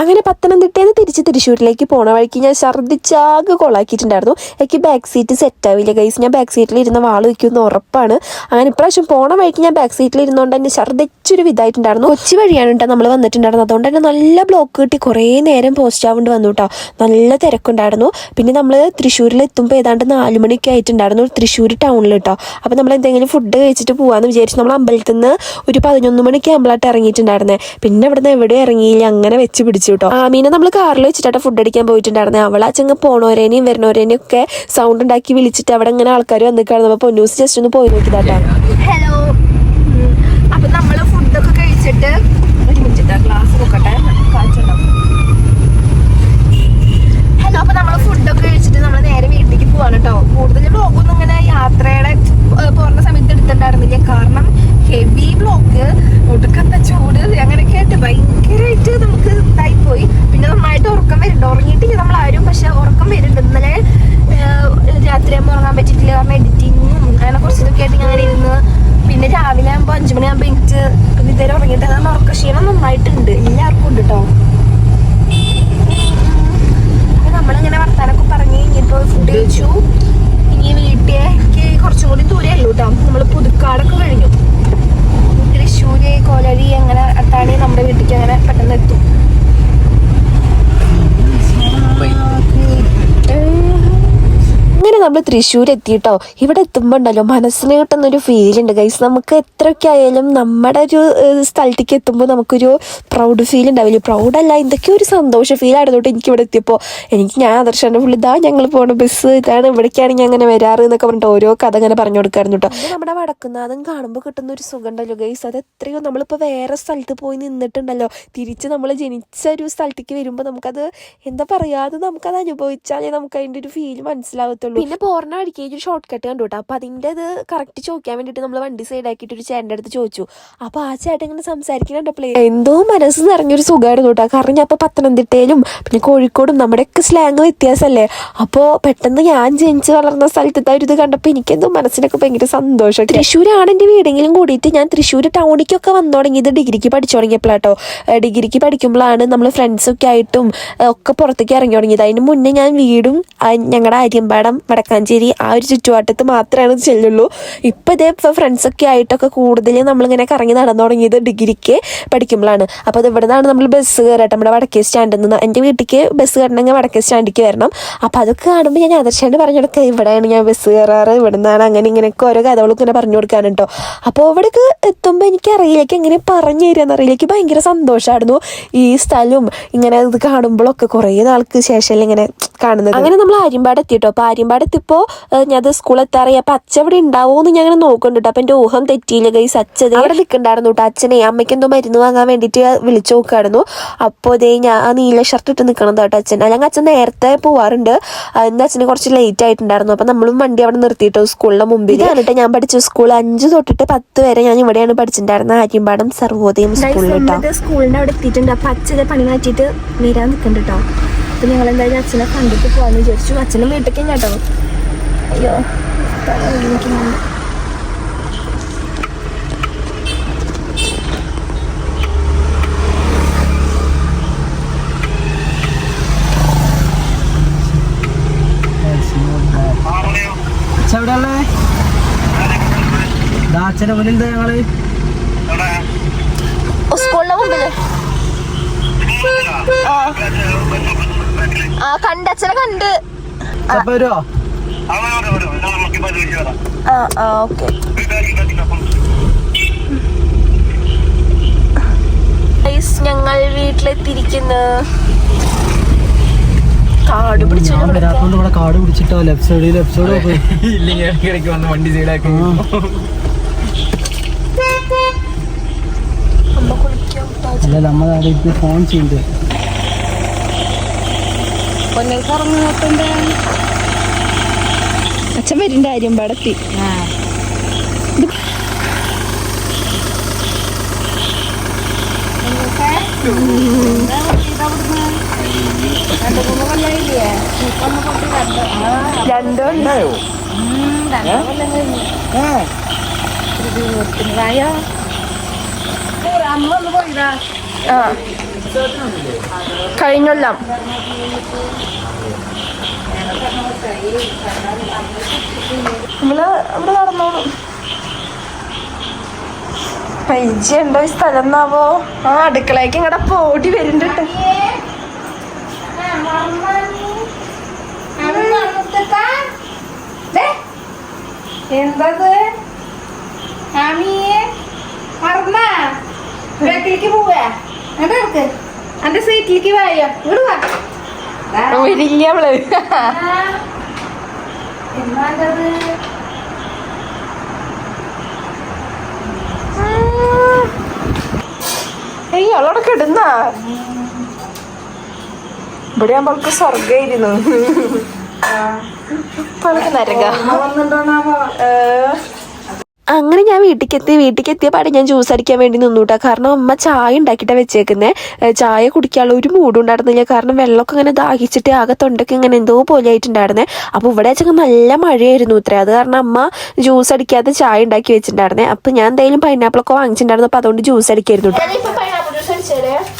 അങ്ങനെ പത്തനംതിട്ടയിൽ നിന്ന് തിരിച്ച് തൃശ്ശൂരിലേക്ക് പോണ വഴിക്ക് ഞാൻ ഛർദ്ദിച്ചാകെ കൊളാക്കിയിട്ടുണ്ടായിരുന്നു. എനിക്ക് ബാക്ക് സീറ്റ് സെറ്റ് ആവില്ല ഗൈസ് ഞാൻ ബാക്ക് സീറ്റിൽ ഇരുന്ന വാൾ വയ്ക്കുമെന്ന് ഉറപ്പാണ്. അങ്ങനെ ഇപ്രാവശ്യം പോണ വഴിക്ക് ഞാൻ ബാക്ക് സീറ്റിൽ ഇരുന്നുകൊണ്ട് തന്നെ ഛർദ്ദിച്ചൊരു വിധമായിട്ടുണ്ടായിരുന്നു. കൊച്ചി വഴിയാണ് കേട്ടോ നമ്മൾ വന്നിട്ടുണ്ടായിരുന്നത്. അതുകൊണ്ട് തന്നെ നല്ല ബ്ലോക്ക് കിട്ടി. കുറേ നേരം പോസ്റ്റ് ആവേണ്ടി വന്നു കേട്ടോ നല്ല തിരക്കുണ്ടായിരുന്നു. പിന്നെ നമ്മൾ തൃശ്ശൂരിൽ എത്തുമ്പോൾ ഏതാണ്ട് നാല് മണിയൊക്കെ ആയിട്ടുണ്ടായിരുന്നു തൃശ്ശൂർ ടൗണിൽ കേട്ടോ അപ്പോൾ നമ്മൾ എന്തെങ്കിലും ഫുഡ് കഴിച്ചിട്ട് പോകാമെന്ന് വിചാരിച്ചു നമ്മൾ അമ്പലത്തിൽ നിന്ന് ഒരു പതിനൊന്ന് മണിക്ക് ആകുമ്പോഴായിട്ട് ഇറങ്ങിയിട്ടുണ്ടായിരുന്നേ. പിന്നെ ഇവിടുന്ന് എവിടെ ഇറങ്ങിയില്ല. അങ്ങനെ വെച്ച് പിടിച്ചു. കേട്ടോ ആമീനെ നമ്മൾ കാറിൽ വെച്ചിട്ടാ ഫുഡ് അടിക്കാൻ പോയിട്ടുണ്ടായിരുന്നത് അവളെ അച്ചങ്ങ് പോണോരേനെയും വരുന്നവരേനെയും ഒക്കെ സൗണ്ട് ഉണ്ടാക്കി വിളിച്ചിട്ട് അവിടെ ഇങ്ങനെ ആൾക്കാർ വന്നിക്കാണ്. അപ്പോൾ ന്യൂസ് ജസ്റ്റ് ഒന്ന് പോയി നോക്കിയതാട്ടോ. ഹലോ അപ്പൊ നമ്മൾ ഫുഡൊക്കെ കഴിച്ചിട്ട് ഒരു മിനിറ്റ് ഗ്ലാസ് നോക്കട്ടെ കാച്ചുണ്ടാവും ഹലോ അപ്പൊ നമ്മൾ ഫുഡൊക്കെ കഴിച്ചിട്ട് നമ്മൾ നേരെ വീട്ടിലേക്ക് പോവാണ് കേട്ടോ കൂടുതൽ ബ്ലോഗൊന്നും ഇങ്ങനെ യാത്രയുടെ ഏഹ്, പോകുന്ന സമയത്ത് എടുത്തിട്ടുണ്ടായിരുന്നില്ല കാരണം ഹെവി ബ്ലോക്ക് ഒടുക്കത്തെ ചൂട് അങ്ങനെയൊക്കെ ആയിട്ട് ഭയങ്കരമായിട്ട് നമുക്ക് ഇതായി പോയി പിന്നെ നന്നായിട്ട് ഉറക്കം വരുന്നുണ്ട് ഉറങ്ങിയിട്ടില്ല നമ്മൾ ആരും പക്ഷെ ഉറക്കം വരുന്നുണ്ട് ഇന്നലെ ഏഹ്, രാത്രിയാകുമ്പോൾ ഉറങ്ങാൻ പറ്റിയിട്ടില്ല. കാരണം എഡിറ്റിങ്ങും അങ്ങനെ കുറച്ച് ഇതൊക്കെ ആയിട്ട് അങ്ങനെ ഇരുന്ന് പിന്നെ രാവിലെ ആകുമ്പോൾ അഞ്ചു മണിയാകുമ്പോൾ എനിക്ക് ഇതുവരെ ഉറങ്ങിയിട്ട് അതാണ് ഉറക്കക്ഷീണം നന്നായിട്ടുണ്ട്. എല്ലാവർക്കും ഉണ്ട് കേട്ടോ നമ്മളിങ്ങനെ വർത്താനൊക്കെ പറഞ്ഞ് കഴിഞ്ഞിപ്പോൾ ഫുഡ് കഴിച്ചു. ഇനി വീട്ടിലേക്ക് കുറച്ചും കൂടി ദൂരമല്ലോ കേട്ടോ നമ്മൾ പുതുക്കാടൊക്കെ കഴിഞ്ഞു. തൃശ്ശൂര് കോലരി അങ്ങനെ അത്താണി നമ്മുടെ വീട്ടിലേക്ക് അങ്ങനെ പെട്ടെന്ന് എത്തും അങ്ങനെ നമ്മൾ തൃശ്ശൂർ എത്തിയിട്ടോ ഇവിടെ എത്തുമ്പോൾ ഉണ്ടല്ലോ മനസ്സിന് കിട്ടുന്നൊരു ഫീൽ ഉണ്ട്. ഗൈസ് നമുക്ക് എത്രയൊക്കെ ആയാലും നമ്മുടെ ഒരു സ്ഥലത്തേക്ക് എത്തുമ്പോൾ നമുക്കൊരു പ്രൗഡ് ഫീൽ ഉണ്ടാവില്ല? പ്രൗഡല്ല എന്തൊക്കെയോ ഒരു സന്തോഷ ഫീൽ ആയിരുന്നു കേട്ടോ എനിക്ക് ഇവിടെ എത്തിയപ്പോൾ എനിക്ക് ഞാൻ ആദർശാന്റെ ഫുള്ള് ഇതാ ഞങ്ങൾ പോണ ബസ് ഇതാണ് ഇവിടേക്കാണ് ഞാൻ അങ്ങനെ വരാറ് എന്നൊക്കെ പറഞ്ഞിട്ട് ഓരോ കഥ അങ്ങനെ പറഞ്ഞു കൊടുക്കായിരുന്നു കേട്ടോ. നമ്മുടെ വടക്കുന്നാഥം കാണുമ്പോൾ കിട്ടുന്ന ഒരു സുഖം ഉണ്ടല്ലോ ഗൈസ് അത് എത്രയോ നമ്മളിപ്പോൾ വേറെ സ്ഥലത്ത് പോയി നിന്നിട്ടുണ്ടല്ലോ. തിരിച്ച് നമ്മൾ ജനിച്ച ഒരു സ്ഥലത്തേക്ക് വരുമ്പോൾ നമുക്കത് എന്താ പറയാ അത് നമുക്കത് അനുഭവിച്ചാലേ നമുക്ക് അതിന്റെ ഒരു ഫീൽ മനസ്സിലാവത്തുള്ളൂ. പിന്നെ പോർണ അടിക്കുക ഒരു ഷോർട്ട് കട്ട് കണ്ടു കേട്ടോ. അപ്പോൾ അതിന്റെ അത് കറക്റ്റ് ചോദിക്കാൻ വേണ്ടിയിട്ട് നമ്മൾ വണ്ടി സൈഡ് ആക്കിയിട്ട് ഒരു ചേട്ടന്റെ അടുത്ത് ചോദിച്ചു. അപ്പോൾ ആ ചേട്ടൻ ഇങ്ങനെ സംസാരിക്കുന്നുണ്ടപ്പോൾ എന്തോ മനസ്സ് നിറഞ്ഞൊരു സുഖമായിരുന്നു കേട്ടോ. കാരണം ഞാൻ ഇപ്പോൾ പത്തനംതിട്ടയിലും പിന്നെ കോഴിക്കോടും നമ്മുടെയൊക്കെ സ്ലാങ് വ്യത്യാസമല്ലേ. അപ്പോൾ പെട്ടെന്ന് ഞാൻ ജനിച്ച് വളർന്ന സ്ഥലത്തെ ഒരു ഇത് കണ്ടപ്പോൾ എനിക്കെന്തോ മനസ്സിനൊക്കെ ഭയങ്കര സന്തോഷം. തൃശ്ശൂരാണ് എന്റെ വീടെങ്കിലും കൂടിയിട്ട് ഞാൻ തൃശ്ശൂർ ടൗണിക്കൊക്കെ വന്നു തുടങ്ങിയത് ഡിഗ്രിക്ക് പഠിച്ചു തുടങ്ങിയപ്പോഴാട്ടോ ഡിഗ്രിക്ക് പഠിക്കുമ്പോഴാണ് നമ്മൾ ഫ്രണ്ട്സൊക്കെ ആയിട്ടും ഒക്കെ പുറത്തേക്ക് ഇറങ്ങി തുടങ്ങിയത്. അതിന് മുന്നേ ഞാൻ വീടും ഞങ്ങളുടെ ആര്യമ്പാടം വടക്കാഞ്ചേരി ആ ഒരു ചുറ്റുവട്ടത്ത് മാത്രമാണ് ചെല്ലുള്ളൂ. ഇപ്പം ഇതേ ഇപ്പോൾ ഫ്രണ്ട്സൊക്കെ ആയിട്ടൊക്കെ കൂടുതൽ നമ്മളിങ്ങനെ കറങ്ങി നടന്നു തുടങ്ങിയത് ഡിഗ്രിക്ക് പഠിക്കുമ്പോഴാണ്. അപ്പോൾ അത് ഇവിടെ നിന്നാണ് നമ്മൾ ബസ് കയറട്ടെ. നമ്മുടെ വടക്കേ സ്റ്റാൻഡിൽ നിന്ന് എന്റെ വീട്ടിലേക്ക് ബസ് കയറണമെങ്കിൽ വടക്കേ സ്റ്റാൻഡിലേക്ക് വരണം. അപ്പോൾ അതൊക്കെ കാണുമ്പോൾ ഞാൻ ആദർശാണ്ട് പറഞ്ഞു കൊടുക്കുക ഇവിടെയാണ് ഞാൻ ബസ് കയറാറ്. ഇവിടെ നിന്നാണ് അങ്ങനെ ഇങ്ങനെയൊക്കെ ഓരോ കഥകളൊക്കെ ഇങ്ങനെ പറഞ്ഞു കൊടുക്കാൻ കേട്ടോ. അപ്പോൾ ഇവിടേക്ക് എത്തുമ്പോൾ എനിക്ക് അറിയിലേക്ക് എങ്ങനെ പറഞ്ഞു തരാന്ന് അറിയിലേക്ക് ഭയങ്കര സന്തോഷമായിരുന്നു ഈ സ്ഥലവും ഇങ്ങനെ ഇത് കാണുമ്പോഴൊക്കെ കുറേ നാൾക്ക് ശേഷം ഇങ്ങനെ കാണുന്നത്. അങ്ങനെ നമ്മൾ ആര്യമ്പാട് എത്തിയിട്ടോ അപ്പോൾ ആര്യമ്പാട് അത് സ്കൂളിൽ എത്താറിയ. അപ്പം അച്ഛൻ ഇവിടെ ഉണ്ടാവുമെന്ന് ഞാൻ അങ്ങനെ നോക്കുന്നുണ്ട് അപ്പം എന്റെ ഊഹം തെറ്റിയില്ല ഗൈസ് അച്ഛൻ അവിടെ നിൽക്കണ്ടായിരുന്നു കേട്ടോ. അച്ഛനെ അമ്മയ്ക്ക് എന്തോ മരുന്ന് വാങ്ങാൻ വേണ്ടിട്ട് വിളിച്ചു നോക്കായിരുന്നു അപ്പോൾ ഇതേ ഞാൻ ആ നീല ഷർട്ട് ഇട്ട് നിൽക്കണം കേട്ടോ അച്ഛൻ. അല്ലെങ്കിൽ അച്ഛൻ നേരത്തെ പോവാറുണ്ട്. എന്താ അച്ഛന് കുറച്ച് ലേറ്റ് ആയിട്ടുണ്ടായിരുന്നു. അപ്പം നമ്മളും വണ്ടി അവിടെ നിർത്തിയിട്ടോ സ്കൂളിന്റെ മുമ്പിൽ. ഇതാണ് ഞാൻ പഠിച്ച സ്കൂൾ. അഞ്ച് തൊട്ടിട്ട് പത്ത് വരെ ഞാൻ ഇവിടെയാണ് പഠിച്ചിട്ടുണ്ടായിരുന്നത്. ആര്യമ്പാടം സർവോദയം സ്കൂളിൽ കേട്ടോ. സ്കൂളിന്റെ അവിടെ എത്തിയിട്ടുണ്ട്. അപ്പൊ അച്ഛനെ പണി മാറ്റിയിട്ട് വരാൻ നിൽക്കുന്നുണ്ട് കേട്ടോ. അപ്പൊ ഞങ്ങൾ എന്തായാലും അച്ഛനെ കണ്ടിട്ട് പോവാന്ന് വിചാരിച്ചു. അച്ഛനും വീട്ടിലേക്ക് കേട്ടോ. അയ്യോ തല വേദനിക്കുന്നുണ്ട്. എവിടെയുള്ളേ ദാച്ചന്റെ മുന്നിൽ ഞങ്ങൾ. സ്കൂളിലെ മുമ്പിൽ. ആ. ആ കണ്ട്. ആ. ആ ഓക്കെ. ഞങ്ങൾ വീട്ടിലെത്തിയിരിക്കുന്നു. കാട് പിടിച്ചു ഇവിടെ കാട് പിടിച്ചിട്ടോ? ലെഫ്റ്റ് സൈഡ് ലെഫ്റ്റ് സൈഡ് ഇല്ലെങ്കിൽ വന്ന് വണ്ടി സൈഡാക്കി. അമ്മ കുളിക്കാൻ അല്ല നമ്മൾ അവിടെ ഇത് ഫോൺ ചെയ്യുന്നുണ്ട് അച്ഛൻ വരുന്നുണ്ട് കാര്യം പടത്തി. രണ്ടോ ഉണ്ടായോ? ആ. കഴിഞ്ഞൊല്ലാം നമ്മൾ നമ്മൾ നടന്നോളും. ഉണ്ടോ ഈ സ്ഥലം എന്നാവോ ആ അടുക്കളയ്ക്ക് ഇങ്ങടെ പോടി വരുന്നുണ്ട് എന്തത്? ബാക്കിലേക്ക് പോവാ അന്റെ സീറ്റിലേക്ക് വായോ ഇങ്ങോട്ട് വാ. വരില്ല അവൾ. ഏയ് അവളവിടെ കിടന്നാ? ഇവിടെ അവൾക്ക് സ്വർഗമായിരുന്നു അവൾക്ക് നരക. ഏഹ് അങ്ങനെ ഞാൻ വീട്ടിലേക്ക് എത്തിയ പാടെ ഞാൻ ജ്യൂസ് അടിക്കാൻ വേണ്ടി നിന്നുട്ടാ. കാരണം അമ്മ ചായ ഉണ്ടാക്കിയിട്ടാണ് വെച്ചേക്കുന്നത് ചായ കുടിക്കാനുള്ള ഒരു മൂഡും ഉണ്ടായിരുന്നില്ല. കാരണം വെള്ളമൊക്കെ ഇങ്ങനെ ദാഹിച്ചിട്ട് ആകെ തൊണ്ടൊക്കെ ഇങ്ങനെ എന്തോ പോലെ ആയിട്ടുണ്ടായിരുന്നേ. അപ്പോൾ ഇവിടെ വെച്ചൊക്കെ നല്ല മഴയായിരുന്നു ഇത്ര. അത് കാരണം അമ്മ ജ്യൂസ് അടിക്കാതെ ചായ ഉണ്ടാക്കി വെച്ചിട്ടുണ്ടായിരുന്നേ. അപ്പോൾ ഞാൻ എന്തായാലും പൈനാപ്പിളൊക്കെ വാങ്ങിച്ചിട്ടുണ്ടായിരുന്നു. അപ്പോൾ അതുകൊണ്ട് ജ്യൂസ് അടിക്കായിരുന്നു ട്ടോ.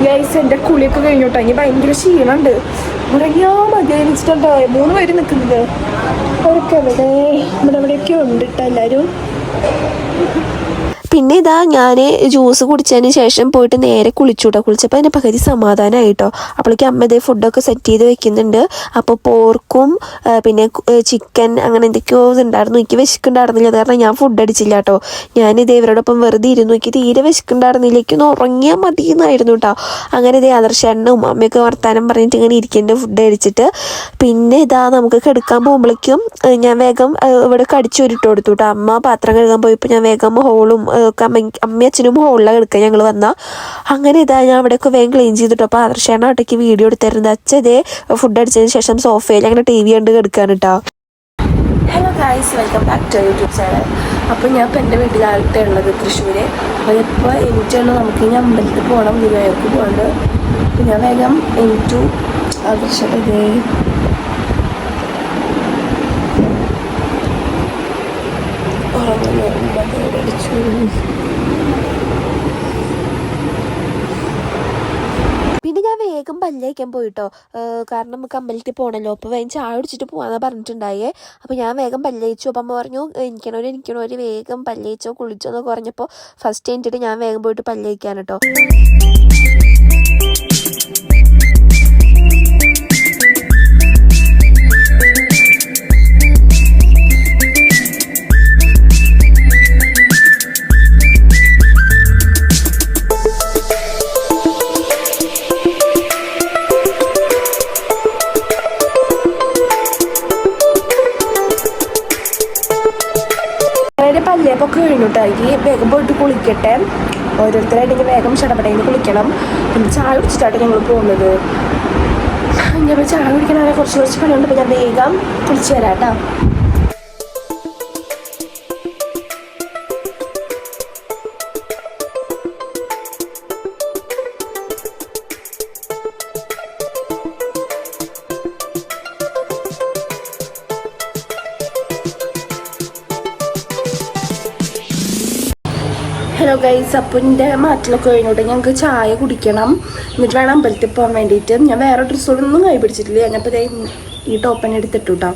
ഗൈസ് എന്റെ കുളിയൊക്കെ കഴിഞ്ഞോട്ടെ? ഇനി ഭയങ്കര ക്ഷീണമുണ്ട് ഉറങ്ങിയാ മതി മൂന്ന് പേര് നിൽക്കുന്നത് അവരൊക്കെ എവിടെ ഇവിടെ എവിടെയൊക്കെ ഉണ്ട് കേട്ടോ എല്ലാവരും പിന്നെ ഇതാ ഞാൻ ജ്യൂസ് കുടിച്ചതിന് ശേഷം പോയിട്ട് നേരെ കുളിച്ചുട്ടോ. കുളിച്ചപ്പോൾ അതിന്റെ പകുതി സമാധാനമായിട്ടോ അപ്പോഴേക്കും അമ്മ ഇതേ ഫുഡൊക്കെ സെറ്റ് ചെയ്ത് വെക്കുന്നുണ്ട്. അപ്പോൾ പോർക്കും പിന്നെ ചിക്കൻ അങ്ങനെ എന്തൊക്കെയോ ഉണ്ടായിരുന്നു എനിക്ക് വിശക്കുണ്ടായിരുന്നില്ല അത് കാരണം ഞാൻ ഫുഡ് അടിച്ചില്ല കേട്ടോ ഞാൻ ഇതേ ഇവരോടൊപ്പം വെറുതെ ഇരുന്നു. എനിക്ക് തീരെ വിശക്കുണ്ടായിരുന്നില്ല എനിക്കൊന്ന് ഉറങ്ങിയാൽ മതി എന്നായിരുന്നു കേട്ടോ അങ്ങനെ ഇതേ ആദർശണ്ണും അമ്മയൊക്കെ വർത്താനം പറഞ്ഞിട്ട് ഇങ്ങനെ ഇരിക്കേണ്ട ഫുഡ് അടിച്ചിട്ട്. പിന്നെ ഇതാ നമുക്ക് കിടക്കാൻ പോകുമ്പോഴേക്കും ഞാൻ വേഗം ഇവിടെ കടിച്ചു കടിച്ചൊരിട്ട് കൊടുത്തു കേട്ടോ അമ്മ പാത്രം കഴുകാൻ പോയപ്പോൾ ഞാൻ വേഗം ഹോളും അമ്മയും അച്ഛനും ഹോളിലാണ് എടുക്കാൻ ഞങ്ങൾ വന്ന അങ്ങനെ ഇതാ ഞാൻ അവിടെയൊക്കെ വേഗം ക്ലീൻ ചെയ്തിട്ടു അപ്പോൾ ആദർശാണ് അവിടേക്ക് വീഡിയോ എടുത്തിരുന്നത് അച്ഛൻ ഇതേ ഫുഡ് അടിച്ചതിന് ശേഷം സോഫയിൽ അങ്ങനെ ടി വി കണ്ട് എടുക്കാൻ കേട്ടോ hello guys welcome back to YouTube channel അപ്പോൾ ഞാൻ ഇപ്പോൾ എന്റെ വീട്ടിലാകട്ടെ ഉള്ളത് തൃശ്ശൂർ അപ്പോൾ ഇപ്പോൾ എനിക്കാണ് നമുക്ക് ഇനി അമ്പലത്തിൽ പോകണം ഗുരുവായൂർക്ക് പോകണ്ട് അപ്പോൾ ഞാൻ വേഗം എനിറ്റു ആദർശം ഇതേ ഉറങ്ങുന്നു അടിച്ചു പിന്നെ ഞാൻ പല്ലേക്കാൻ പോയിട്ടോ. കാരണം നമുക്ക് അമ്പലത്തിൽ പോകണമല്ലോ അപ്പോൾ വേഗം ചായ കുടിച്ചിട്ട് പോകാമെന്നാണ് പറഞ്ഞിട്ടുണ്ടായേ. അപ്പോൾ ഞാൻ വേഗം പല്ലയിച്ചു അപ്പം അമ്മ പറഞ്ഞു എനിക്കണോര് എനിക്കണോര് വേഗം പല്ലയിച്ചോ കുളിച്ചോ എന്നൊക്കെ പറഞ്ഞപ്പോൾ ഫസ്റ്റ് കഴിഞ്ഞിട്ട് ഞാൻ വേഗം പോയിട്ട് പല്ലയിക്കാൻ കേട്ടോ അതായത് കഴിഞ്ഞിട്ട് കഴിഞ്ഞു കേട്ടോ ഇനി വേഗം പോയിട്ട് കുളിക്കട്ടെ. ഓരോരുത്തരായിട്ട് ഇങ്ങനെ വേഗം ചടപടയിൽ കുളിക്കണം. പിന്നെ ചായ കുടിച്ചിട്ടാണ് ഞങ്ങൾ പോകുന്നത്. ഞാൻ ചായ കുടിക്കണമെങ്കിൽ കുറച്ച് കുറച്ച് പണിയുണ്ട് അപ്പോൾ ഞാൻ വേഗം കുളിച്ച് തരാം കേട്ടോ ഹലോ ഗൈസ് അപ്പോൾ എന്റെ മാറ്റിലൊക്കെ കഴിഞ്ഞോട്ടെ ഞങ്ങൾക്ക് ചായ കുടിക്കണം. എന്നിട്ട് വേണം അമ്പലത്തിൽ പോകാൻ വേണ്ടിയിട്ട് ഞാൻ വേറെ ഡ്രസ്സോടൊന്നും കൈ പിടിച്ചിട്ടില്ല. ഞാനിപ്പോൾ ഈ ടോപ്പന്നെ എടുത്തിട്ടുട്ടോ.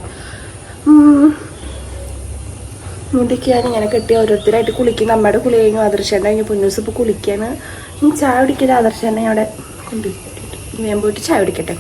മുടിക്കാണ് ഇങ്ങനെ കെട്ടി ഓരോരുത്തരായിട്ട് കുളിക്കും നമ്മുടെ കുളി കഴിഞ്ഞു ആദർശേണ്ട കഴിഞ്ഞു. പൊന്നൂസ് ഇപ്പോൾ കുളിക്കാണ്. ചായ കുടിക്കൽ ആദർശേണ്ട അവിടെ? കൊണ്ടു ഞാൻ പോയിട്ട് ചായ കുടിക്കട്ടെ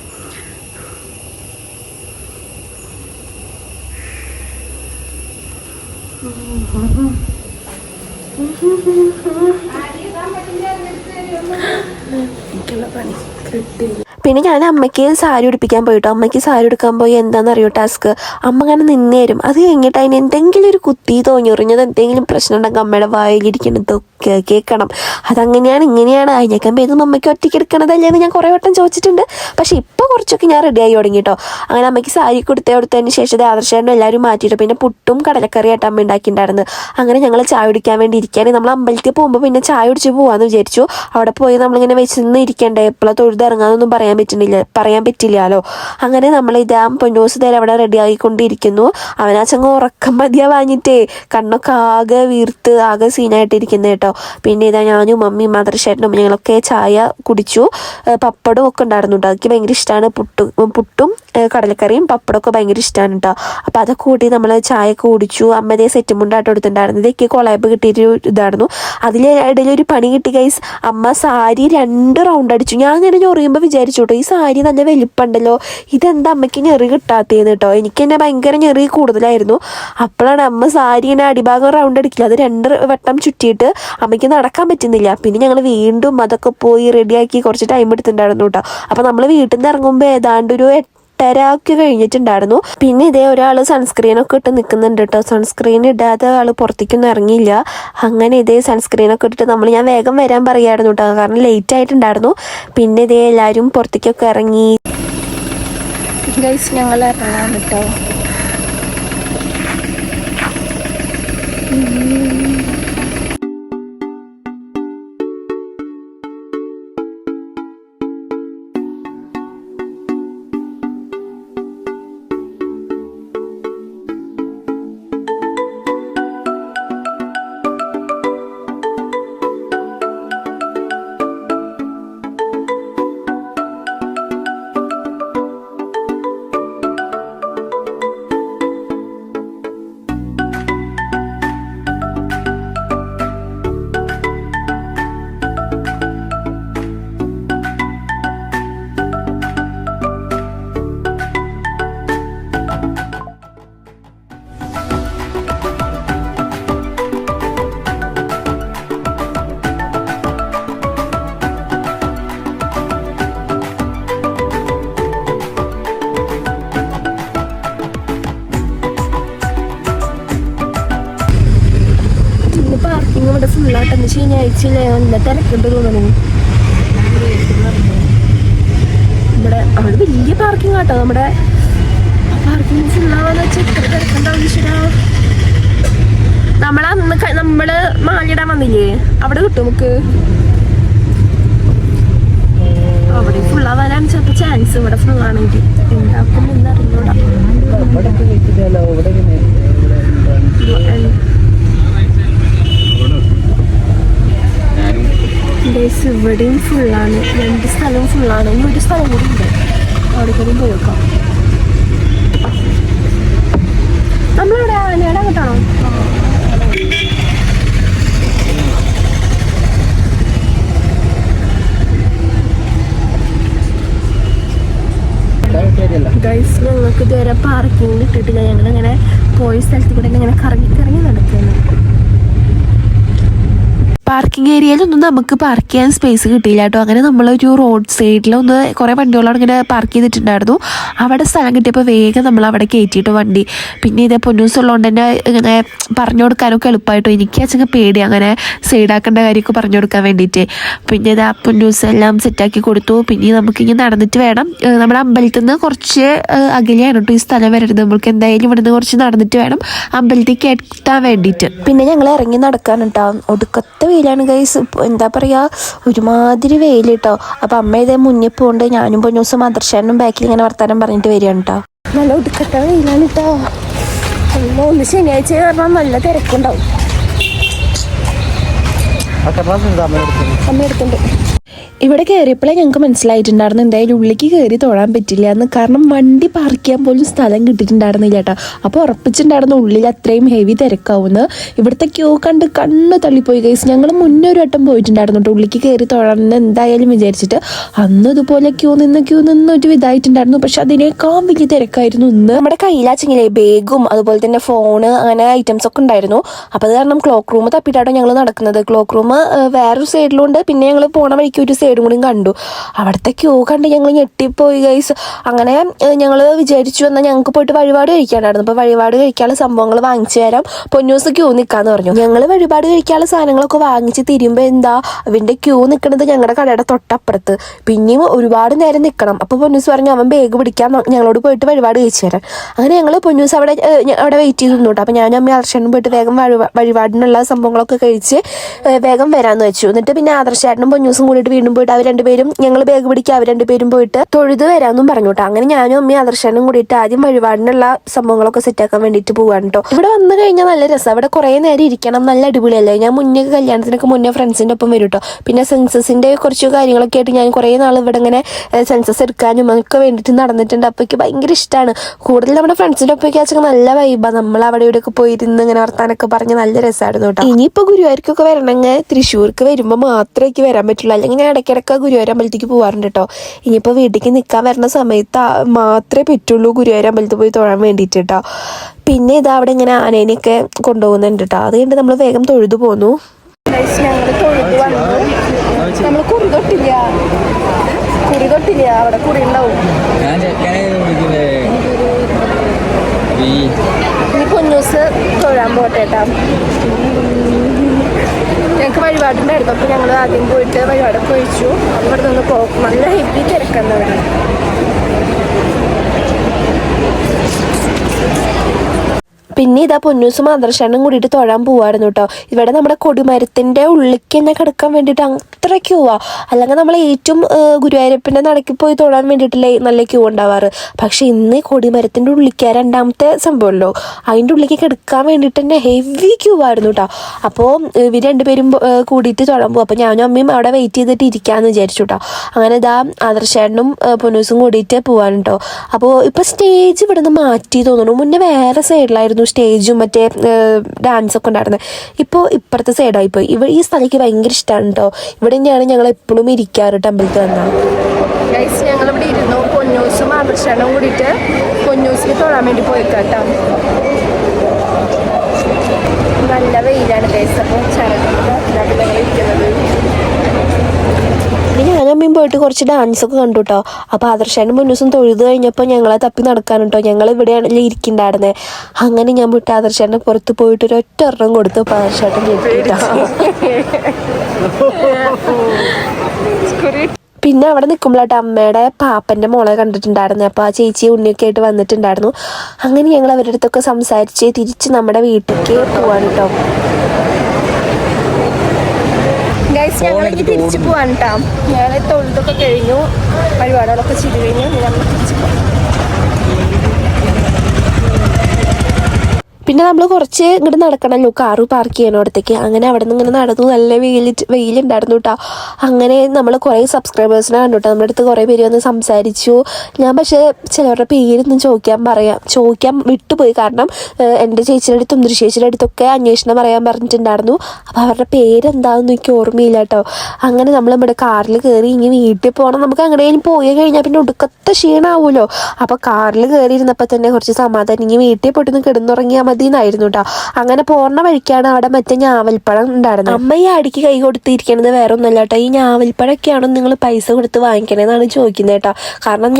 എനിക്കുള്ള പണി കിട്ടി പിന്നെ ഞാൻ അമ്മയ്ക്ക് സാരി ഉടുപ്പിക്കാൻ പോയിട്ടോ. അമ്മയ്ക്ക് സാരി ഉടുക്കാൻ പോയി എന്താണെന്ന് അറിയോ ടാസ്ക് അമ്മ അങ്ങനെ നിന്നേരും അത് കഴിഞ്ഞിട്ട് അതിന് എന്തെങ്കിലും ഒരു കുത്തി തോന്നിയുറിഞ്ഞത് എന്തെങ്കിലും പ്രശ്നം ഉണ്ടെങ്കിൽ അമ്മയുടെ വായിലിരിക്കണതൊക്കെ കേൾക്കണം. അതങ്ങനെയാണ് ഇങ്ങനെയാണ്. അതിനേക്കാൻ ഭേദം അമ്മയ്ക്ക് ഒറ്റയ്ക്ക് എടുക്കണതല്ലേ എന്ന് ഞാൻ കുറേ വട്ടം ചോദിച്ചിട്ടുണ്ട്. പക്ഷേ ഇപ്പോൾ കുറച്ചൊക്കെ ഞാൻ റെഡി ആയി തുടങ്ങി കേട്ടോ അങ്ങനെ അമ്മയ്ക്ക് സാരി കൊടുത്തേ കൊടുത്തതിന് ശേഷം ആദർശനും എല്ലാവരും മാറ്റിയിട്ട്. പിന്നെ പുട്ടും കടലക്കറിയായിട്ട് അമ്മ ഉണ്ടാക്കിയിട്ടുണ്ടായിരുന്നു. അങ്ങനെ ഞങ്ങൾ ചായ കുടിക്കാൻ വേണ്ടി ഇരിക്കുകയാണ്. നമ്മൾ അമ്പലത്തിൽ പോകുമ്പോൾ പിന്നെ ചായ കുടിച്ച് പോകാമെന്ന് വിചാരിച്ചു. അവിടെ പോയി നമ്മളിങ്ങനെ വെച്ചിരുന്ന് ഇരിക്കേണ്ടേ? എപ്പോഴും തൊഴുതിറങ്ങാമെന്നൊന്നും പറയാൻ പറ്റുന്നില്ല പറയാൻ പറ്റില്ലല്ലോ. അങ്ങനെ നമ്മൾ ഇതാ പൊന്നോസ് നേരെ അവിടെ റെഡി ആയിക്കൊണ്ടിരിക്കുന്നു. ചങ്ങ ഉറക്കം മതിയാ വാങ്ങിയിട്ടേ. കണ്ണൊക്കെ ആകെ വീർത്ത് ആകെ സീനായിട്ടിരിക്കുന്നത് കേട്ടോ. പിന്നെ ഇതാ ഞാനും മമ്മി മദർശേട്ടനും ഞങ്ങളൊക്കെ ചായ കുടിച്ചു. പപ്പടവും ഒക്കെ ഉണ്ടായിരുന്നു കേട്ടോ. എനിക്ക് ഭയങ്കര ഇഷ്ടമാണ് പുട്ടും പുട്ടും കടലക്കറിയും പപ്പടമൊക്കെ ഭയങ്കര ഇഷ്ടമാണ് കേട്ടോ. അപ്പോൾ അതൊക്കെ കൂട്ടി നമ്മൾ ചായ ഒക്കെ കുടിച്ചു അമ്മതേ സെറ്റ് മുണ്ടായിട്ട് എടുത്തിട്ടുണ്ടായിരുന്നു. ഇതൊക്കെ കൊളാബ് കിട്ടിയൊരു ഇതായിരുന്നു. അതിൽ ഇടയിൽ ഒരു പണി കിട്ടി ഗൈസ് അമ്മ സാരി രണ്ട് റൗണ്ട് അടിച്ചു. ഞാൻ അങ്ങനെ ഞൊറിയുമ്പോൾ വിചാരിച്ചു കേട്ടോ. ഈ സാരി നല്ല വലിപ്പമുണ്ടല്ലോ. ഇതെന്താ അമ്മയ്ക്ക് ഞെറി കിട്ടാത്തതെന്ന് കേട്ടോ? എനിക്ക് തന്നെ ഭയങ്കര ഞെറി കൂടുതലായിരുന്നു. അപ്പോഴാണ് അമ്മ സാരി ഇങ്ങനെ അടിഭാഗം റൗണ്ട് അടിക്കില്ല അത് രണ്ട് വട്ടം ചുറ്റിയിട്ട് അമ്മയ്ക്ക് നടക്കാൻ പറ്റുന്നില്ല. പിന്നെ ഞങ്ങൾ വീണ്ടും അതൊക്കെ പോയി റെഡിയാക്കി കുറച്ച് ടൈം എടുത്തിട്ടുണ്ടായിരുന്നു കേട്ടോ. അപ്പോൾ നമ്മൾ വീട്ടിൽ നിന്ന് ഇറങ്ങുമ്പോൾ ഏതാണ്ട് ഒരു എട്ടര ഒക്കെ കഴിഞ്ഞിട്ടുണ്ടായിരുന്നു. പിന്നെ ഇതേ ഒരാൾ സൺസ്ക്രീൻ ഒക്കെ ഇട്ട് നിൽക്കുന്നുണ്ട് കേട്ടോ സൺസ്ക്രീൻ ഇടാതെ ആൾ പുറത്തേക്കൊന്നും ഇറങ്ങിയില്ല. അങ്ങനെ ഇതേ സൺസ്ക്രീൻ ഒക്കെ ഇട്ടിട്ട് നമ്മൾ ഞാൻ വേഗം വരാൻ പറയായിരുന്നു കേട്ടോ കാരണം ലേറ്റ് ആയിട്ടുണ്ടായിരുന്നു. പിന്നെ ഇതേ എല്ലാവരും പുറത്തേക്കൊക്കെ ഇറങ്ങി. ഗൈസ് ഞങ്ങൾ ഇറങ്ങാൻ കേട്ടോ ശനിയാഴ്ചയില്ലേ നല്ല തിരക്കുണ്ട് തോന്നുന്നു. ഇവിടെ അവിടെ വലിയ പാർക്കിംഗ് ആട്ടോ നമ്മുടെ പാർക്കിംഗ് ഫുള്ളാവാന്ന് വെച്ചാൽ ഇത്ര തിരക്കുണ്ടാവും നമ്മളെ അന്ന് നമ്മൾ മാലിടാൻ വന്നില്ലേ? അവിടെ കിട്ടും നമുക്ക്. അവിടെ ഫുള്ളാവാനാണ് ചിലപ്പോൾ ചാൻസ് ഇവിടെ ഫുള്ളാണെങ്കിൽ എന്താക്കും എന്നറിഞ്ഞൂടാ ഇവിടെ വെച്ചിട്ടല്ലോ ഇവിടെ ഇങ്ങനെ ഗൈസ് ഇവിടെയും ഫുള്ളാണ് രണ്ട് സ്ഥലവും ഫുള്ളാണ് ഇനി ഒരു സ്ഥലം കൂടി ഉണ്ട്. അവിടെ കൂടി പോയി നോക്കാം നമ്മളവിടെ ആനയുടെ ശരിയല്ല ഗൈസ് ഞങ്ങൾക്ക് ഇതുവരെ പാർക്കിംഗ് കിട്ടിയിട്ടില്ല. ഞങ്ങൾ ഇങ്ങനെ പോയ സ്ഥലത്ത് കൂടെ ഇങ്ങനെ കറങ്ങി കറങ്ങി നടക്കുന്നു പാർക്കിംഗ് ഏരിയയിലൊന്നും നമുക്ക് പാർക്ക് ചെയ്യാൻ സ്പേസ് കിട്ടിയില്ല കേട്ടോ. അങ്ങനെ നമ്മളൊരു റോഡ് സൈഡിലൊന്ന് കുറേ വണ്ടികളോട് ഇങ്ങനെ പാർക്ക് ചെയ്തിട്ടുണ്ടായിരുന്നു. അവിടെ സ്ഥലം കിട്ടിയപ്പോൾ വേഗം നമ്മൾ അവിടെ കയറ്റിയിട്ട് വണ്ടി. പിന്നെ ഇതേ പൊന്നൂസ് ഉള്ളതുകൊണ്ട് തന്നെ ഇങ്ങനെ പറഞ്ഞു കൊടുക്കാനൊക്കെ എളുപ്പമായിട്ടോ എനിക്ക് അച്ഛൻ പേടി അങ്ങനെ സൈഡാക്കേണ്ട കാര്യമൊക്കെ പറഞ്ഞു കൊടുക്കാൻ വേണ്ടിയിട്ട്. പിന്നെ ഇത് ആ പൊന്നൂസ് എല്ലാം സെറ്റാക്കി കൊടുത്തു. പിന്നെ നമുക്ക് ഇങ്ങനെ നടന്നിട്ട് വേണം. നമ്മുടെ അമ്പലത്തിൽ നിന്ന് കുറച്ച് അകലെയാണ് കേട്ടോ ഈ സ്ഥലം വരരുത്. നമ്മൾക്ക് എന്തായാലും ഇവിടെ നിന്ന് കുറച്ച് നടന്നിട്ട് വേണം അമ്പലത്തിൽ എത്താൻ വേണ്ടിയിട്ട്. പിന്നെ ഞങ്ങൾ ഇറങ്ങി നടക്കാൻ കേട്ടോ ഒടുക്കത്തെ വെയിലാണ് ഗൈസ് എന്താ പറയുക ഒരുമാതിരി വെയിൽ കേട്ടോ അപ്പം അമ്മ ഇതേ മുന്നിൽ പോകുന്നുണ്ട് ഞാനും പൊന്നൂസും മദർശാനും ബാക്കിൽ ഇങ്ങനെ വർത്താനം പറഞ്ഞിട്ട് വരികയാണ് കേട്ടോ നല്ല ഒടുക്കട്ട വെയിലാണ് കേട്ടോ ഒന്ന് ശനിയാഴ്ച പറഞ്ഞാൽ നല്ല തിരക്കുണ്ടാവും. അമ്മ എടുത്തുണ്ട് ഇവിടെ കയറിയപ്പോഴേ ഞങ്ങൾക്ക് മനസ്സിലായിട്ടുണ്ടായിരുന്നു എന്തായാലും ഉള്ളിലേക്ക് കയറി തൊഴാൻ പറ്റില്ല എന്ന്. കാരണം വണ്ടി പാർക്ക് ചെയ്യാൻ പോലും സ്ഥലം കിട്ടിയിട്ടുണ്ടായിരുന്നില്ല കേട്ടോ. അപ്പോൾ ഉറപ്പിച്ചിട്ടുണ്ടായിരുന്നു ഉള്ളിൽ അത്രയും ഹെവി തിരക്കാവുമെന്ന്. ഇവിടുത്തെ ക്യൂ കണ്ട് കണ്ണ് തള്ളിപ്പോയി കേസ് ഞങ്ങൾ മുന്നേ ഒരു വട്ടം പോയിട്ടുണ്ടായിരുന്നു ഉള്ളിക്ക് കയറി തൊഴാമെന്ന് എന്തായാലും വിചാരിച്ചിട്ട്. അന്ന് ഇതുപോലെ ക്യൂ നിന്ന് ക്യൂ നിന്ന് ഒരു ഇതായിട്ടുണ്ടായിരുന്നു. പക്ഷെ അതിനേക്കാൾ വലിയ തിരക്കായിരുന്നു ഇന്ന്. നമ്മുടെ കയ്യിലാച്ചെങ്കിലേ ബേഗും അതുപോലെ തന്നെ ഫോണ് അങ്ങനെ ഐറ്റംസ് ഒക്കെ ഉണ്ടായിരുന്നു. അപ്പോൾ അത് കാരണം ക്ലോക്ക് റൂം തപ്പിട്ടാണ് ഞങ്ങൾ നടക്കുന്നത്. ക്ലോക്ക് റൂം വേറൊരു സൈഡിലുണ്ട് പിന്നെ ഞങ്ങൾ പോണ വഴിക്ക് ഒരു സൈഡും കൂടി കണ്ടു. അവിടുത്തെ ക്യൂ കണ്ട് ഞങ്ങൾ ഞെട്ടിപ്പോയി ഗൈസ് അങ്ങനെ ഞങ്ങൾ വിചാരിച്ചു എന്നാൽ ഞങ്ങൾക്ക് പോയിട്ട് വഴിപാട് കഴിക്കാനായിരുന്നു. അപ്പോൾ വഴിപാട് കഴിക്കാനുള്ള സംഭവങ്ങൾ വാങ്ങിച്ചു തരാം. പൊന്നൂസ് ക്യൂ നിൽക്കാന്ന് പറഞ്ഞു. ഞങ്ങൾ വഴിപാട് കഴിക്കാനുള്ള സാധനങ്ങളൊക്കെ വാങ്ങിച്ച് തിരിയുമ്പോൾ എന്താ അവന്റെ ക്യൂ നിൽക്കുന്നത് ഞങ്ങളുടെ കടയുടെ തൊട്ടപ്പുറത്ത്. പിന്നെയും ഒരുപാട് നേരം നിൽക്കണം അപ്പോൾ പൊന്നൂസ് പറഞ്ഞു അവൻ ബാഗ് പിടിക്കാൻ ഞങ്ങളോട് പോയിട്ട് വഴിപാട് കഴിച്ചു തരാം അങ്ങനെ ഞങ്ങൾ പൊന്നൂസ് അവിടെ അവിടെ വെയിറ്റ് ചെയ്ത് നിന്നു അപ്പോൾ ഞാനും അമ്മ ആദർശനും പോയിട്ട് വേഗം വഴിപാ- വഴിപാടിനുള്ള സംഭവങ്ങളൊക്കെ കഴിച്ച് വേഗം വരാമെന്ന് വെച്ചു. എന്നിട്ട് പിന്നെ ആദർശേട്ടനും പൊന്നൂസും കൂടിയിട്ട് വീണ്ടും പോയിട്ട് അവർ രണ്ടുപേരും ഞങ്ങൾ ബാഗ് പിടിക്കുക അവർ രണ്ടുപേരും പോയിട്ട് തൊഴുത് വരാമെന്നും പറഞ്ഞു കേട്ടോ അങ്ങനെ ഞാനും അമ്മയും ആദർശനും കൂടിയിട്ട് ആദ്യം വഴിപാടിനുള്ള സംഭവങ്ങളൊക്കെ സെറ്റാക്കാൻ വേണ്ടിയിട്ട് പോവാണ് കേട്ടോ ഇവിടെ വന്നു കഴിഞ്ഞാൽ നല്ല രസം. അവിടെ കുറേ നേരം ഇരിക്കണം. നല്ല അടിപൊളിയല്ലേ? ഞാൻ മുന്നേ കല്യാണത്തിനൊക്കെ മുന്നേ ഫ്രണ്ട്സിന്റെ ഒപ്പം വരും കേട്ടോ പിന്നെ സെൻസസിന്റെ കുറച്ച് കാര്യങ്ങളൊക്കെ ആയിട്ട് ഞാൻ കുറേ നാൾ ഇവിടെ ഇങ്ങനെ സെൻസസ് എടുക്കാനും ഒക്കെ വേണ്ടിയിട്ട് നടന്നിട്ടുണ്ട്. അപ്പോൾ എനിക്ക് ഭയങ്കര ഇഷ്ടമാണ് കൂടുതൽ നമ്മുടെ ഫ്രണ്ട്സിന്റെ ഒപ്പമൊക്കെ വെച്ചാൽ നല്ല വൈബാണ് നമ്മൾ അവിടെ ഇവിടെയൊക്കെ പോയിരുന്ന് ഇങ്ങനെ വർത്താനൊക്കെ പറഞ്ഞ് നല്ല രസമായിരുന്നു കേട്ടോ ഇനിയിപ്പോൾ ഗുരുവായൂർക്കൊക്കെ വരണമെങ്കിൽ തൃശ്ശൂർക്ക് വരുമ്പോൾ മാത്രമേ വരാൻ പറ്റുള്ളൂ. അല്ലെങ്കിൽ ഞാൻ ഇടയ്ക്കിടയ്ക്ക് ഗുരുവായൂർ അമ്പലത്തേക്ക് പോകാറുണ്ട് കേട്ടോ ഇനിയിപ്പോൾ വീട്ടിലേക്ക് നിൽക്കാൻ വരുന്ന സമയത്ത് മാത്രമേ പറ്റുള്ളൂ ഗുരുവായൂർ അമ്പലത്തിൽ പോയി തൊഴാൻ വേണ്ടിയിട്ട് കേട്ടോ പിന്നെ ഇത് അവിടെ ഇങ്ങനെ ആനേനെയൊക്കെ കൊണ്ടുപോകുന്നുണ്ട് കേട്ടോ അത് കഴിഞ്ഞിട്ട് നമ്മൾ വേഗം തൊഴുതു പോന്നു. ഞങ്ങൾ തൊഴുത് വന്നു. നമ്മൾ കുറി തൊട്ടില്ല. കുറി തൊട്ടില്ല. അവിടെ കുറി ഉണ്ടാവും. ഞാൻ ചെക്കനെ വിളിക്കുന്നേ ഈ ഇനി പൊന്നൂസ് തൊഴാൻ പോട്ടെ കേട്ടാ ഞങ്ങൾക്ക് വഴിപാടുണ്ടായിരുന്നു അപ്പോൾ ഞങ്ങൾ ആദ്യം പോയിട്ട് വഴിപാടൊക്കെ ഒഴിച്ചു അവിടെ നിന്ന് പോകും നല്ല ഹെവി തിരക്കുന്ന അവിടെ. പിന്നെ ഇതാ പൊന്നൂസും ആദർശാനും കൂടിയിട്ട് തൊഴാൻ പോവായിരുന്നു കേട്ടോ ഇവിടെ നമ്മുടെ കൊടിമരത്തിന്റെ ഉള്ളിലേക്ക് തന്നെ കിടക്കാൻ വേണ്ടിയിട്ട് അത്ര ക്യൂ ആ. അല്ലെങ്കിൽ നമ്മൾ ഏറ്റവും ഗുരുവായൂരപ്പന്റെ നടക്കി പോയി തൊഴാൻ വേണ്ടിയിട്ടല്ലേ നല്ല ക്യൂ ഉണ്ടാവാറ്. പക്ഷേ ഇന്ന് കൊടിമരത്തിന്റെ ഉള്ളിലേക്ക് രണ്ടാമത്തെ സംഭവമല്ലോ അതിന്റെ ഉള്ളിലേക്ക് കിടക്കാൻ വേണ്ടിയിട്ട് തന്നെ ഹെവി ക്യൂ ആയിരുന്നു കേട്ടോ അപ്പോൾ ഇവർ രണ്ടുപേരും കൂടിയിട്ട് തൊഴാൻ പോകും അപ്പോൾ ഞാനും അമ്മയും അവിടെ വെയിറ്റ് ചെയ്തിട്ട് ഇരിക്കാമെന്ന് വിചാരിച്ചു കേട്ടോ അങ്ങനെ ഇതാ ആദർശേട്ടനും പൊന്നൂസും കൂടിയിട്ട് പോവാൻ കേട്ടോ അപ്പോൾ ഇപ്പോൾ സ്റ്റേജ് ഇവിടെ നിന്ന് മാറ്റി തോന്നുന്നു. മുന്നേ വേറെ സൈഡിലായിരുന്നു സ്റ്റേജും മറ്റേ ഡാൻസ് ഒക്കെ ഉണ്ടായിരുന്നത് ഇപ്പോൾ ഇപ്പുറത്തെ സൈഡായി പോയി. ഇവ ഈ സ്ഥലക്ക് ഭയങ്കര ഇഷ്ടമാണ് കേട്ടോ ഇവിടെ തന്നെയാണ് ഞങ്ങൾ എപ്പോഴും ഇരിക്കാറ് ടെമ്പിളത്തിൽ വന്നാൽ ഞങ്ങളിവിടെ ഇരുന്നു. പൊന്നൂസും ആദർശനും കൂടിയിട്ട് പൊന്നൂസിൽ തൊഴാൻ വേണ്ടി പോയിക്കാട്ടോ. നല്ല വെയിലാണ് ദേശം ചരടിലാണ് ഞങ്ങൾ ഇരിക്കുന്നത്. പിന്നെ ഞാനും അമ്മയും പോയിട്ട് കുറച്ച് ഡാൻസ് ഒക്കെ കണ്ടു കേട്ടോ അപ്പോൾ ആദർശാനും മുന്നൂസും തൊഴുത് കഴിഞ്ഞപ്പോൾ ഞങ്ങളെ തപ്പി നടക്കാൻ കേട്ടോ ഞങ്ങൾ ഇവിടെയാണല്ലേ ഇരിക്കുന്നുണ്ടായിരുന്നത് അങ്ങനെ ഞാൻ വിട്ട് ആദർശാന്റെ പുറത്ത് പോയിട്ട് ഒരു ഒറ്റ ഒരെണ്ണം കൊടുത്തു അപ്പോൾ പിന്നെ അവിടെ നിൽക്കുമ്പോഴാട്ട് അമ്മയുടെ പാപ്പന്റെ മോളെ കണ്ടിട്ടുണ്ടായിരുന്നു. അപ്പോൾ ആ ചേച്ചി ഉണ്ണിയൊക്കെ ആയിട്ട് വന്നിട്ടുണ്ടായിരുന്നു. അങ്ങനെ ഞങ്ങൾ അവരുടെ അടുത്തൊക്കെ സംസാരിച്ച് തിരിച്ച് നമ്മുടെ വീട്ടിലേക്ക് പോവാൻ കേട്ടോ ഗൈസ് തിരിച്ചു പോവാൻ കേട്ടോ ഞങ്ങൾ തൊഴുതൊക്കെ കഴിഞ്ഞു. പരിപാടികളൊക്കെ ചെയ്ത് കഴിഞ്ഞു. നമ്മൾ തിരിച്ചു പോകാം പിന്നെ നമ്മൾ കുറച്ച് ഇങ്ങോട്ട് നടക്കണമല്ലോ കാറ് പാർക്ക് ചെയ്യണോടത്തേക്ക്. അങ്ങനെ അവിടെ നിന്ന് ഇങ്ങനെ നടന്നു. നല്ല വെയിൽ വെയിലുണ്ടായിരുന്നു കേട്ടോ അങ്ങനെ നമ്മൾ കുറേ സബ്സ്ക്രൈബേഴ്സിനെ കണ്ടു കേട്ടോ നമ്മുടെ അടുത്ത് കുറേ പേര് വന്ന് സംസാരിച്ചു. ഞാൻ പക്ഷേ ചിലവരുടെ പേരൊന്നും ചോദിക്കാൻ പറയാം ചോദിക്കാൻ വിട്ടുപോയി. കാരണം എന്റെ ചേച്ചിയുടെ അടുത്തും ചേച്ചിയുടെ അടുത്തൊക്കെ അന്വേഷണം പറയാൻ പറഞ്ഞിട്ടുണ്ടായിരുന്നു. അപ്പോൾ അവരുടെ പേരെന്താണെന്ന് എനിക്ക് ഓർമ്മയില്ല കേട്ടോ അങ്ങനെ നമ്മൾ നമ്മുടെ കാറിൽ കയറി ഇനി വീട്ടിൽ പോകണം നമുക്ക് അങ്ങനെയും പോയി കഴിഞ്ഞാൽ പിന്നെ ഒടുക്കത്തെ ക്ഷീണമാവുമല്ലോ അപ്പോൾ കാറിൽ കയറി ഇരുന്നപ്പോൾ തന്നെ കുറച്ച് സമാധാനം. ഇനി വീട്ടിൽ പോയിട്ടൊന്ന് കിടന്നുറങ്ങിയാൽ മതി എന്നായിരുന്നു കേട്ടോ അങ്ങനെ പോർണ വഴിക്കാണ് അവിടെ മറ്റേ ഞാവൽപ്പഴം ഉണ്ടായിരുന്നത്. അമ്മ ഈ അടിക്ക് കൈ കൊടുത്തിരിക്കണത് വേറെ ഒന്നുമല്ല കേട്ടോ ഈ ഞാവൽപ്പഴമൊക്കെയാണോ നിങ്ങൾ പൈസ കൊടുത്ത് വാങ്ങിക്കണേന്നാണ് ചോദിക്കുന്നത് കേട്ടോ കാരണം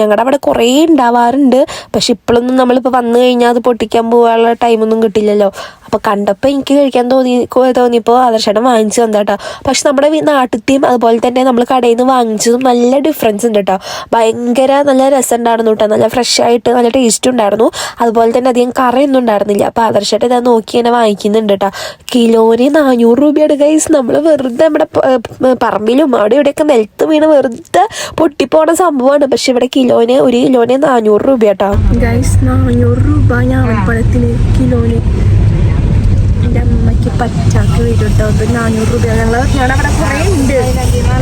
ഞങ്ങളുടെ അവിടെ കുറേ ഉണ്ടാവാറുണ്ട്. പക്ഷെ ഇപ്പോഴൊന്നും നമ്മളിപ്പോൾ വന്നു കഴിഞ്ഞാൽ അത് പൊട്ടിക്കാൻ പോകാനുള്ള ടൈമൊന്നും കിട്ടില്ലല്ലോ. അപ്പോൾ കണ്ടപ്പോൾ എനിക്ക് കഴിക്കാൻ തോന്നി തോന്നിയപ്പോൾ ആദർശനം വാങ്ങിച്ചു തന്ന കേട്ടോ പക്ഷെ നമ്മുടെ നാട്ടിത്തെയും അതുപോലെ തന്നെ നമ്മൾ കടയിൽ നിന്ന് വാങ്ങിച്ചതും നല്ല ഡിഫറൻസ് ഉണ്ട് കേട്ടോ ഭയങ്കര നല്ല രസം ഉണ്ടായിരുന്നു കേട്ടോ നല്ല ഫ്രഷ് ആയിട്ട് നല്ല ടേസ്റ്റ് ഉണ്ടായിരുന്നു. അതുപോലെ തന്നെ അധികം കറയൊന്നും ഉണ്ടായിരുന്നില്ല അപ്പോൾ ആദർശട്ട് ഇതാ നോക്കി ഇങ്ങനെ വാങ്ങിക്കുന്നുണ്ട് കേട്ടോ കിലോന് നാനൂറ് രൂപയാണ് ഗൈസ് നമ്മൾ വെറുതെ നമ്മുടെ പറമ്പിലും അവിടെ ഇവിടെയൊക്കെ നിലത്ത് വീണ് വെറുതെ പൊട്ടിപ്പോണ സംഭവമാണ് പക്ഷെ ഇവിടെ കിലോന് ഒരു കിലോന് നാനൂറ് രൂപ കേട്ടോ ഗൈസ് നാനൂറ് രൂപ ഞാവൽപ്പഴത്തിന് കിലോന്. എന്റെ അമ്മയ്ക്ക് പച്ചാക്ക് വരും കേട്ടോ അത് നാനൂറ് രൂപ ഞങ്ങൾ ഞങ്ങളവിടെ കുറേ ഉണ്ട്.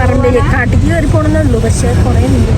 പറമ്പിൽ കാട്ടിക്ക് കയറി പോകണമെന്നേ ഉള്ളൂ. പക്ഷേ കുറേ ഉണ്ട്.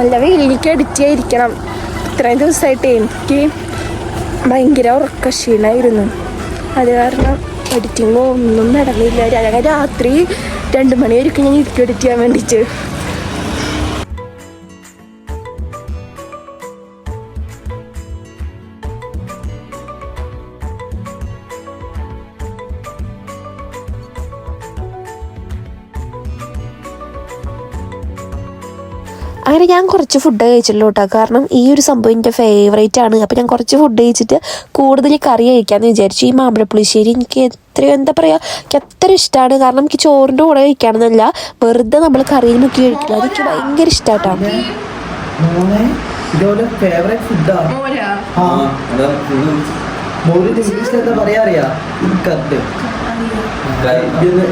നല്ല വെയിലിലേക്ക് എഡിറ്റ് ആയിരിക്കണം ഇത്രയും ദിവസമായിട്ട് എനിക്ക് ഭയങ്കര ഉറക്ക ക്ഷീണമായിരുന്നു അത് കാരണം എഡിറ്റിങ്ങോ ഒന്നും നടന്നില്ല. രാത്രി രണ്ട് മണി വരെയൊക്കെ ഞാൻ ഇരിക്കും എഡിറ്റ് ചെയ്യാൻ വേണ്ടിയിട്ട്. ഞാൻ കുറച്ച് ഫുഡ് കഴിച്ചുള്ളൂ കേട്ടോ കാരണം ഈ ഒരു സംഭവം എന്റെ ഫേവറേറ്റ് ആണ്. അപ്പോൾ ഞാൻ കുറച്ച് ഫുഡ് കഴിച്ചിട്ട് കൂടുതൽ കറി കഴിക്കാമെന്ന് വിചാരിച്ചു. ഈ മാമ്പഴപ്പുളിശ്ശേരി എനിക്ക് എത്രയോ എന്താ പറയുക എനിക്ക് അത്ര ഇഷ്ടമാണ് കാരണം എനിക്ക് ചോറിന്റെ കൂടെ കഴിക്കാണെന്നല്ല. വെറുതെ നമ്മൾ കറിയിൽ മുക്കി കഴിക്കില്ല. അതെനിക്ക് ഭയങ്കര ഇഷ്ടമായിട്ടാണ് മോനെ ഇതോടെ ഫേവറേറ്റ് ഫുഡാണ് ഇംഗ്ലീഷിൽ എന്താ പറയാ അറിയാ? കത്ത് ഇത്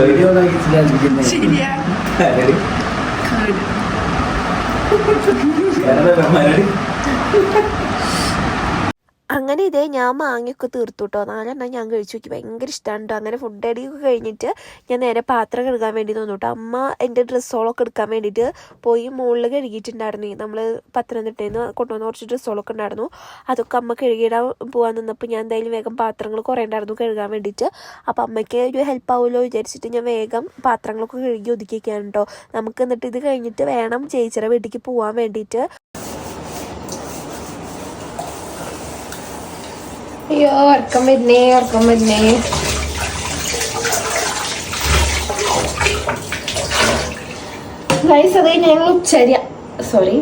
വീഡിയോ അങ്ങനെ ഇതേ ഞാൻ മാങ്ങയൊക്കെ തീർത്തു കേട്ടോ നാലെണ്ണം ഞാൻ കഴിച്ചു നോക്കി. ഭയങ്കര ഇഷ്ടമാണ് കേട്ടോ അങ്ങനെ ഫുഡ് അടിയൊക്കെ കഴിഞ്ഞിട്ട് ഞാൻ നേരെ പാത്രം കഴുകാൻ വേണ്ടി തോന്നു കേട്ടോ അമ്മ എന്റെ ഡ്രസ്സുകളൊക്കെ എടുക്കാൻ വേണ്ടിയിട്ട് പോയി മുകളിൽ കഴുകിയിട്ടുണ്ടായിരുന്നു. നമ്മൾ പത്തനംതിട്ടയിൽ നിന്ന് കൊണ്ടുവന്ന കുറച്ച് ഡ്രസ്സുകളൊക്കെ ഉണ്ടായിരുന്നു. അതൊക്കെ അമ്മ കഴുകിയിടാൻ പോകാൻ നിന്നപ്പോൾ ഞാൻ എന്തായാലും വേഗം പാത്രങ്ങൾ കുറേ ഉണ്ടായിരുന്നു കഴുകാൻ വേണ്ടിയിട്ട്. അപ്പോൾ അമ്മയ്ക്ക് ഒരു ഹെൽപ്പ് ആവുമല്ലോ വിചാരിച്ചിട്ട് ഞാൻ വേഗം പാത്രങ്ങളൊക്കെ കഴുകി ഒതുക്കിയൊക്കെയാണ് കേട്ടോ നമുക്ക് എന്നിട്ട് ഇത് കഴിഞ്ഞിട്ട് വേണം ചേച്ചിയുടെ വീട്ടിലേക്ക് പോകാൻ വേണ്ടിയിട്ട്. അയ്യോ ഉറക്കം വരുന്നേ ഉറക്കം വരുന്നേ. ഗൈസ് അത് കഴിഞ്ഞ് ഞങ്ങൾ ഉച്ചരി സോറി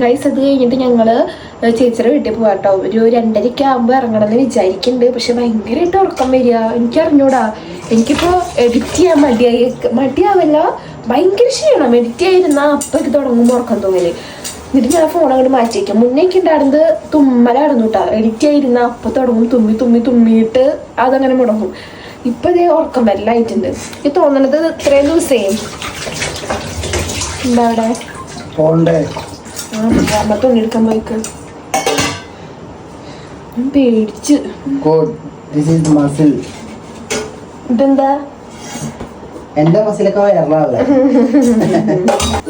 ഗൈസ് അത് കഴിഞ്ഞിട്ട് ഞങ്ങൾ ചേച്ചിയുടെ വീട്ടിൽ പോകാം കേട്ടോ ഒരു രണ്ടരയ്ക്ക് ആകുമ്പോൾ ഇറങ്ങണമെന്ന് വിചാരിക്കുന്നുണ്ട് പക്ഷെ ഭയങ്കരമായിട്ട് ഉറക്കം വരിക. എനിക്ക് അറിഞ്ഞൂടാ എനിക്കിപ്പോൾ എഡിറ്റ് ചെയ്യാൻ മടിയായി. മടിയാവല്ല ഭയങ്കര ക്ഷീണം. എഡിറ്റ് ചെയ്തിരുന്നാൽ അപ്പം തുടങ്ങുമ്പോൾ ഉറക്കം തോന്നൽ. എന്നിട്ട് ഞാൻ ഫോൺ അങ്ങോട്ട് മാറ്റി മുന്നേ മുന്നേക്ക് ഉണ്ടായിരുന്നത് തുമ്മലായിരുന്നു കേട്ടോ എഡിറ്റ് ആയിരുന്ന. അപ്പോൾ തുടങ്ങും. തുമ്മി തുമ്മി തുമ്മിയിട്ട് അതങ്ങനെ മുടങ്ങും. ഇപ്പൊ ഇതേ ഉറക്കം വല്ലായിട്ടുണ്ട്. എനിക്ക് തോന്നണത് ഇത്രയും ദിവസേ. എന്താ അവിടെ? അമ്മ തുണിയെടുക്കാൻ പോയിക്ക്. പേടിച്ച്. ഇതെന്താ? എന്റെ മസിലൊക്കെ വയറിലാണല്ലേ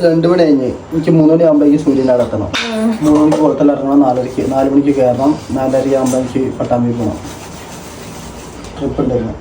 രണ്ടു മണി കഴിഞ്ഞ്. എനിക്ക് മൂന്ന് മണി ആകുമ്പോഴേക്ക് സൂര്യൻ അടക്കണം മൂന്ന് മണിക്ക് പുറത്തെല്ലാം ഇറങ്ങണം നാലരയ്ക്ക് നാല് മണിക്ക് കയറണം നാലര ആകുമ്പോൾ എനിക്ക് പട്ടാമ്പി പോകണം ട്രിപ്പ് ഉണ്ടായിരുന്നു.